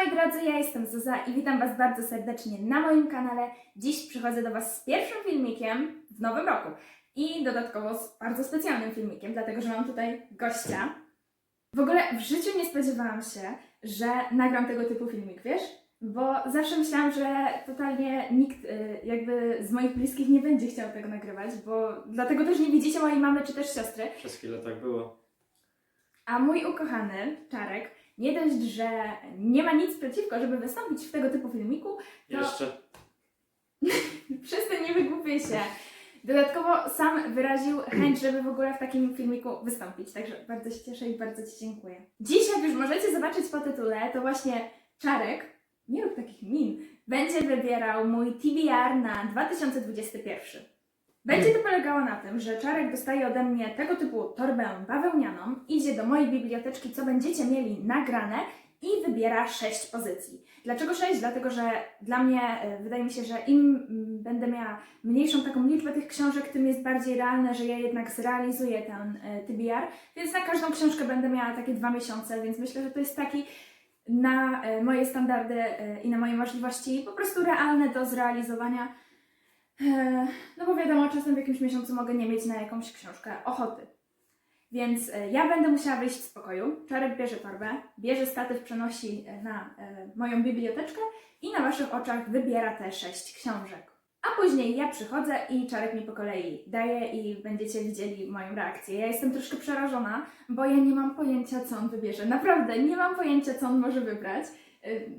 moi drodzy, ja jestem Zuza i witam Was bardzo serdecznie na moim kanale. Dziś przychodzę do Was z pierwszym filmikiem w nowym roku i dodatkowo z bardzo specjalnym filmikiem, dlatego że mam tutaj gościa. W ogóle w życiu nie spodziewałam się, że nagram tego typu filmik, wiesz? Bo zawsze myślałam, że totalnie nikt y, jakby z moich bliskich nie będzie chciał tego nagrywać, bo dlatego też nie widzicie mojej mamy czy też siostry. Przez chwilę tak było. A mój ukochany Czarek, nie dość, że nie ma nic przeciwko, żeby wystąpić w tego typu filmiku, To- Jeszcze. Przestań, nie wygłupię się. Dodatkowo sam wyraził chęć, żeby w ogóle w takim filmiku wystąpić, także bardzo się cieszę i bardzo Ci dziękuję. Dziś, jak już możecie zobaczyć po tytule, to właśnie Czarek, nie rób takich min, będzie wybierał mój TBR na 2021. Będzie to polegało na tym, że Czarek dostaje ode mnie tego typu torbę bawełnianą, idzie do mojej biblioteczki, co będziecie mieli nagrane i wybiera sześć pozycji. Dlaczego sześć? Dlatego, że dla mnie e, wydaje mi się, że im mm, będę miała mniejszą taką liczbę tych książek, tym jest bardziej realne, że ja jednak zrealizuję ten e, TBR, więc na każdą książkę będę miała takie dwa miesiące, więc myślę, że to jest taki na e, moje standardy i na moje możliwości po prostu realne do zrealizowania. No bo wiadomo, czasem w jakimś miesiącu mogę nie mieć na jakąś książkę ochoty. Więc e, ja będę musiała wyjść z pokoju. Czarek bierze torbę, bierze statyw, przenosi e, na e, moją biblioteczkę i na Waszych oczach wybiera te sześć książek. A później ja przychodzę i Czarek mi po kolei daje i będziecie widzieli moją reakcję. Ja jestem troszkę przerażona, bo ja nie mam pojęcia, co on wybierze. Naprawdę, nie mam pojęcia, co on może wybrać.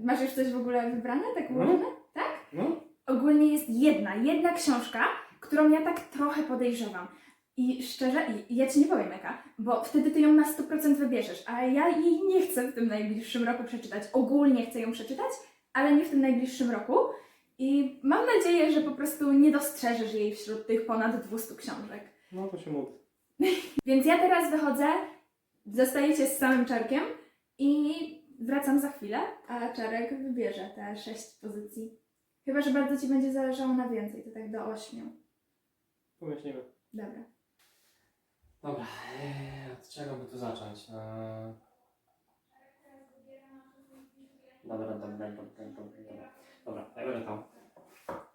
Masz już coś w ogóle wybrane, tak No. ułożone? Tak? No, ogólnie jest jedna, jedna książka, którą ja tak trochę podejrzewam. I szczerze, i- ja ci nie powiem jaka, bo wtedy ty ją na 100% wybierzesz, a ja jej nie chcę w tym najbliższym roku przeczytać. Ogólnie chcę ją przeczytać, ale nie w tym najbliższym roku. I mam nadzieję, że po prostu nie dostrzeżesz jej wśród tych ponad 200 książek. no to się módl. Więc ja teraz wychodzę, zostajecie z samym czarkiem i wracam za chwilę, a czarek wybierze te sześć pozycji. Chyba, że bardzo ci będzie zależało na więcej, to tak do ośmiu. Pomyślimy. Dobra. Dobra, eee, od czego by tu zacząć? Eee... Dobra, dobra, dobra, dobra, dobra. Dobra, ja biorę tam.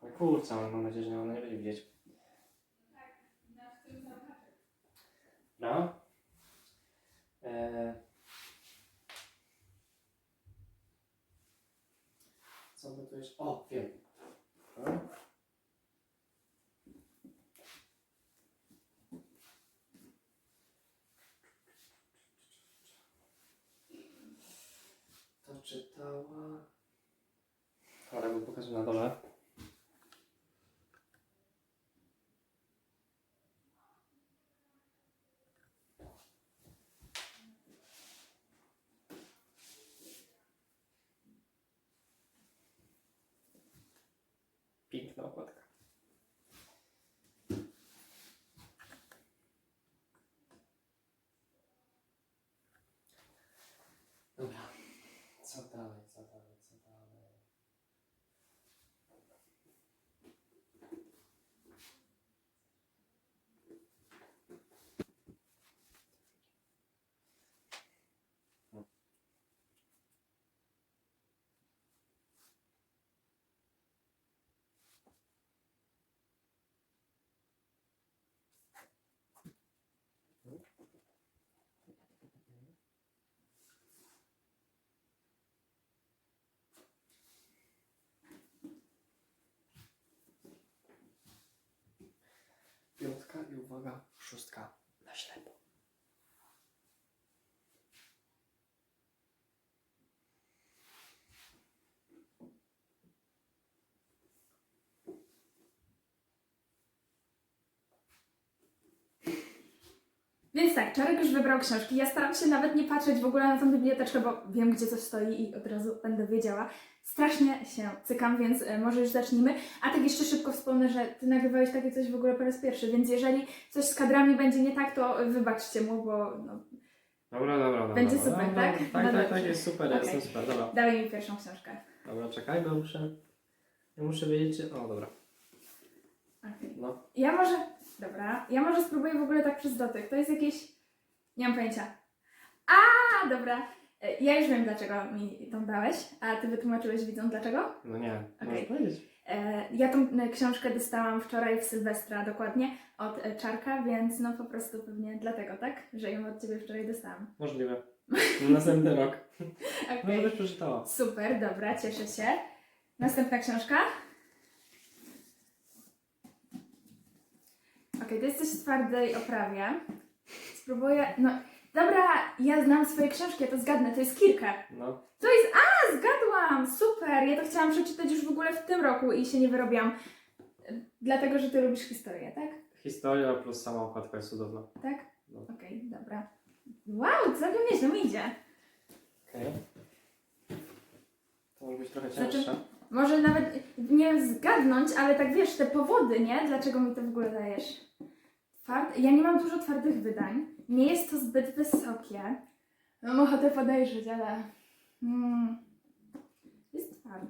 No kurczę, ale mam nadzieję, że ona nie będzie widzieć. Dobra. Eee... Co by tu jeszcze? O, wiem. Dobra. To czytała. Ale bo pokażę na dole. Piękna okładka. Dobra. Co dalej, co dalej, co dalej? Piątka i uwaga, szóstka na ślepo. Więc tak, Czarek już wybrał książki. Ja staram się nawet nie patrzeć w ogóle na tą biblioteczkę, bo wiem, gdzie coś stoi i od razu będę wiedziała. Strasznie się cykam, więc e, może już zacznijmy. A tak jeszcze szybko wspomnę, że ty nagrywałeś takie coś w ogóle po raz pierwszy, więc jeżeli coś z kadrami będzie nie tak, to wybaczcie mu, bo no, Dobra, dobra, dobra. Będzie dobra, super, dobra, tak? Tak, No tak, dobrze. tak, jest super, Okej. jestem super, dobra. dawaj mi pierwszą książkę. Dobra, czekaj, bo muszę... Ja muszę wiedzieć, czy... O, dobra. No. Ja może, dobra, ja może spróbuję w ogóle tak przez dotyk. To jest jakieś, nie mam pojęcia. A, dobra. E, Ja już wiem, dlaczego mi tą dałeś, a ty wytłumaczyłeś widzom dlaczego? No nie, możesz powiedzieć. E, Ja tą e, książkę dostałam wczoraj w Sylwestra dokładnie od Czarka, więc no po prostu pewnie dlatego, tak? Że ją od ciebie wczoraj dostałam. Możliwe. Na następny rok. Okej. Może byś przeczytała. Super, dobra, cieszę się. Następna książka. Okej, to jest coś w twardej oprawie. Spróbuję, no dobra, ja znam swoje książki, ja to zgadnę, to jest kilka. No. To jest, a zgadłam, super, ja to chciałam przeczytać już w ogóle w tym roku i się nie wyrobiłam. Dlatego, że ty lubisz historię, tak? Historia plus sama okładka jest cudowna. Tak? No. Okej, dobra. Wow, całkiem nieźle mi idzie. Okej. To może być trochę Znaczy- cięższe. Może nawet nie wiem zgadnąć, ale tak wiesz, te powody, nie? Dlaczego mi to w ogóle dajesz? Tward... Ja nie mam dużo twardych wydań. Nie jest to zbyt wysokie. Mam ochotę podejrzeć, ale... Mm. Jest twardy.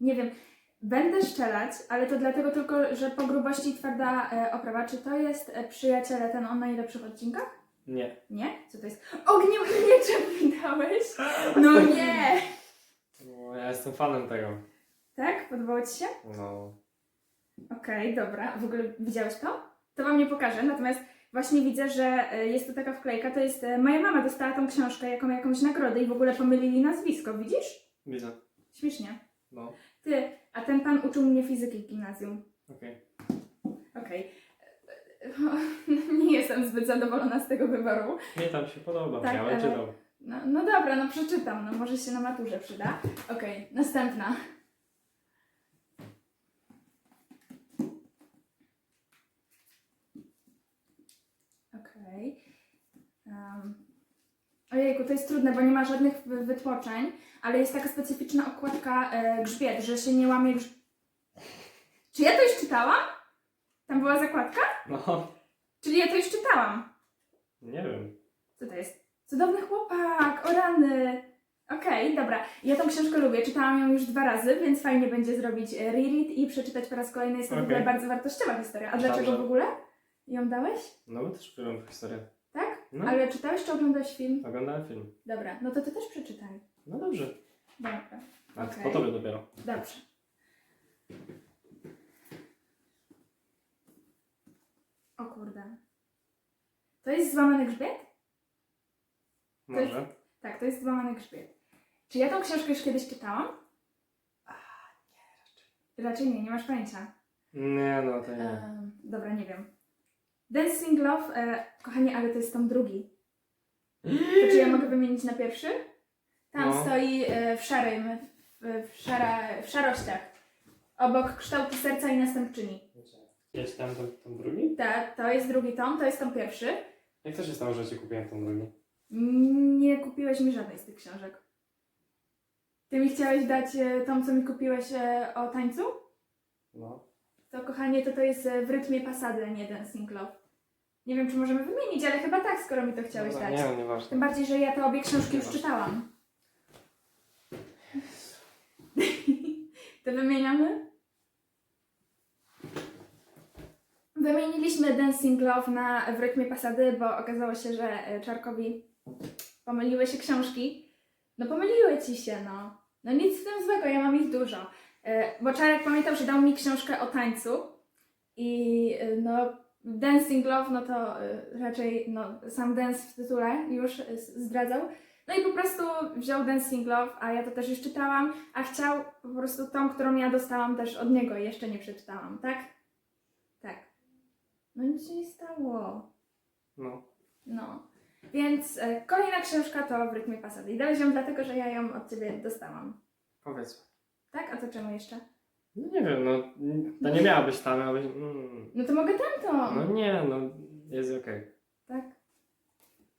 Nie wiem. Będę szczelać, ale to dlatego tylko, że po grubości twarda e, oprawa. Czy to jest e, przyjaciele ten o najlepszych odcinkach? Nie. Nie? Co to jest? Ogniem i mieczem mi dałeś? No nie! No, ja jestem fanem tego. Tak? Podobało Ci się? No. Okej, dobra. W ogóle widziałeś to? To wam nie pokażę, natomiast właśnie widzę, że e, jest tu taka wklejka. To jest. e, Moja mama dostała tą książkę jako jakąś nagrodę i w ogóle pomylili nazwisko, widzisz? Widzę. Śmiesznie. No. Ty, a ten pan uczył mnie fizyki w gimnazjum. Okej. Okej. Nie jestem zbyt zadowolona z tego wyboru. Mnie tam się podoba. Tak, bym ale- czytał. No, no dobra, no przeczytam, no może się na maturze przyda. Okej, następna. Okej. Em, ojejku, to jest trudne, bo nie ma żadnych wy- wytłoczeń, ale jest taka specyficzna okładka e, grzbiet, że się nie łamie grz... Czy ja to już czytałam? Tam była zakładka? No. Czyli ja to już czytałam. Nie wiem. Co to jest? Cudowny chłopak, o rany. Okej, dobra. Ja tą książkę lubię, czytałam ją już dwa razy, więc fajnie będzie zrobić e, reread i przeczytać po raz kolejny. Jest to w ogóle bardzo wartościowa historia. A dlaczego Dobrze. w ogóle ją dałeś? No bo też czytałem historię. Tak? No. Ale czytałeś czy oglądałeś film? Oglądałem film. Dobra, no to ty też przeczytaj. No dobrze. Dobra, A po tobie dopiero. dobrze. O kurde. To jest złamany grzbiet? To jest- Może. Tak, to jest złamany grzbiet. Czy ja tą książkę już kiedyś czytałam? A, nie, raczej. Raczej nie, nie masz pojęcia. Nie, no to nie. Em, dobra, nie wiem. Dancing Love, e, kochani, ale to jest tom drugi. To czy ja mogę wymienić na pierwszy? Tam No. stoi e, w szarym, w, w, szara, w szarościach. Obok kształtu serca i następczyni. Ja czytałem ten, ten drugi? Ta, to jest drugi tom, to jest tom pierwszy. Jak to się stało, że ci kupiłem ten drugi? Nie kupiłeś mi żadnej z tych książek. Ty mi chciałeś dać e, tą, co mi kupiłeś e, o tańcu? No. To kochanie, to to jest e, w rytmie pasady, a nie Dancing Love. Nie wiem, czy możemy wymienić, ale chyba tak, skoro mi to chciałeś Dobra, dać. Nie, nieważne. Tym bardziej, że ja te obie książki już czytałam. to wymieniamy? Wymieniliśmy Dancing Love na w rytmie pasady, bo okazało się, że e, Czarkowi pomyliły się książki. No pomyliły ci się, no. No nic z tym złego, ja mam ich dużo. E, Bo Czarek pamiętał, że dał mi książkę o tańcu i e, no Dancing Love, no to e, raczej no, sam dance w tytule już e, zdradzał. No i po prostu wziął Dancing Love, a ja to też już czytałam, a chciał po prostu tą, którą ja dostałam też od niego jeszcze nie przeczytałam, tak? Tak. No nic się nie stało. No. No. Więc e, kolejna książka to w rytmie pasady. I dałeś ją dlatego, że ja ją od ciebie dostałam. Powiedz. Tak? A to czemu jeszcze? No nie wiem, no. To nie miała być tam, miała być... Mm. No to mogę tamtą. No nie, no. Jest okej. Tak?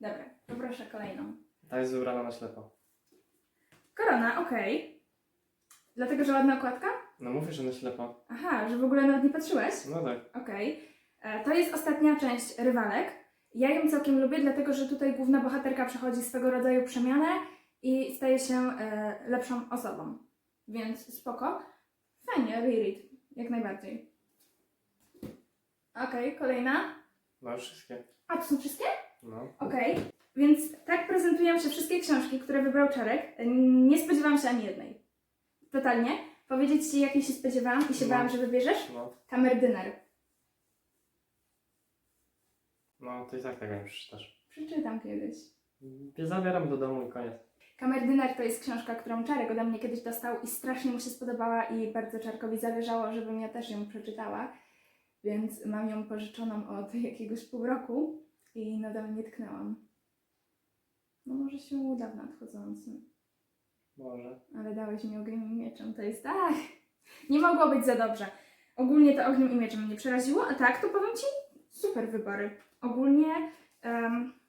Dobra, poproszę kolejną. Ta jest wybrana na ślepo. Korona, okej. Dlatego, że ładna okładka? No mówisz, że na ślepo. Aha, że w ogóle nawet nie patrzyłeś? No tak. Okej. E, To jest ostatnia część rywalek. Ja ją całkiem lubię, dlatego że tutaj główna bohaterka przechodzi swego rodzaju przemianę i staje się e, lepszą osobą. Więc spoko. Fajnie, reread. Jak najbardziej. Okej, kolejna. No wszystkie. A, to są wszystkie? No. Okej. Więc tak prezentują się wszystkie książki, które wybrał Czarek. Nie spodziewałam się ani jednej. Totalnie. Powiedzieć Ci, jakiej się spodziewałam i się No. bałam, że wybierzesz? No, Kamerdyner. no to i tak tego nie przeczytasz. Przeczytam kiedyś. Nie zabieram do domu i koniec. Kamerdyner to jest książka, którą Czarek ode mnie kiedyś dostał i strasznie mu się spodobała i bardzo Czarkowi zawierzało, żebym ja też ją przeczytała. Więc mam ją pożyczoną od jakiegoś pół roku i nadal nie tknęłam. No może się uda w nadchodzącym. Może. Ale dałeś mi ogniem i mieczem, to jest tak. Nie mogło być za dobrze. Ogólnie to ogniem i mieczem mnie przeraziło, a tak to powiem Ci, super wybory. Ogólnie um,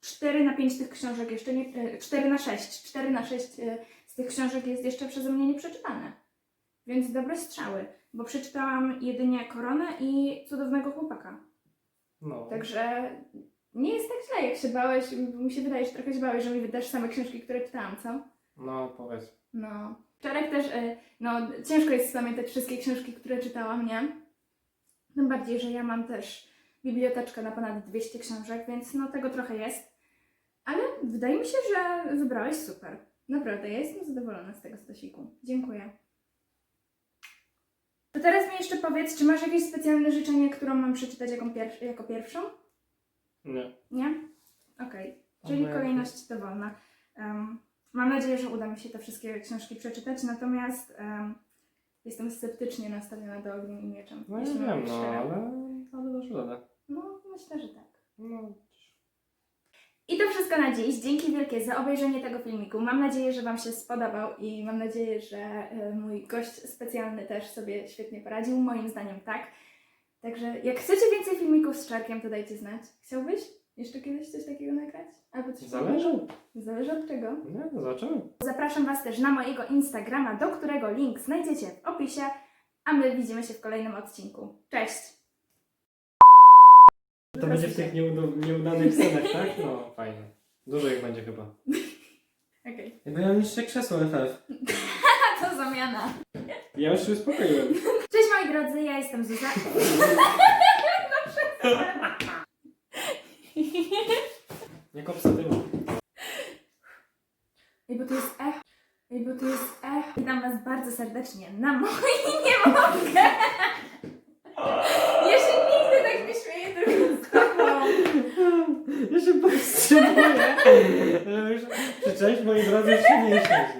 4 na 5 tych książek jeszcze nie, e, 4 na 6, 4 na 6 e, z tych książek jest jeszcze przeze mnie nieprzeczytane. Więc dobre strzały, bo przeczytałam jedynie Koronę i Cudownego Chłopaka. No. Także nie jest tak źle, jak się bałeś, mi się wydaje, że trochę się bałeś, że mi wydasz same książki, które czytałam, co? No, powiedz. No. Czarek też, y, no ciężko jest pamiętać wszystkie książki, które czytałam, nie? Tym bardziej, że ja mam też biblioteczkę na ponad 200 książek, więc no tego trochę jest. Ale wydaje mi się, że wybrałeś super. Naprawdę, ja jestem zadowolona z tego stosiku. Dziękuję. To teraz mi jeszcze powiedz, czy masz jakieś specjalne życzenie, którą mam przeczytać jako, pier- jako pierwszą? Nie. Nie? Okej. Czyli Ale- kolejność dowolna. Em, mam nadzieję, że uda mi się te wszystkie książki przeczytać, natomiast em, jestem sceptycznie nastawiona do Ogniem i Mieczem. No nie wiem, no, ale... Ale dasz radę. No, myślę, że tak. I to wszystko na dziś. Dzięki wielkie za obejrzenie tego filmiku. Mam nadzieję, że Wam się spodobał i mam nadzieję, że e, mój gość specjalny też sobie świetnie poradził. Moim zdaniem tak. Także jak chcecie więcej filmików z Czarkiem, to dajcie znać. Chciałbyś jeszcze kiedyś coś takiego nagrać? Albo coś Zależy. Zależy od czego. No zobaczymy. Zapraszam Was też na mojego Instagrama, do którego link znajdziecie w opisie, a my widzimy się w kolejnym odcinku. Cześć! To będzie w tych nieuda- nieudanych scenach, tak? No, fajnie. Dużo ich będzie chyba. Okej. Ja mam jeszcze krzesło FF. A to zamiana. Ja już się uspokoiłem. Cześć moi drodzy, ja jestem Zuza. Nie kop sobie tyłu. Ej, bo to jest ech. Ej, bo to jest ech. Witam Was bardzo serdecznie na mojej nie mogę. Ja się nigdy tak nie śmieję, tylko z tobą. Ja się powstrzymuję. Ja już krzyczałeś, moi drodzy, już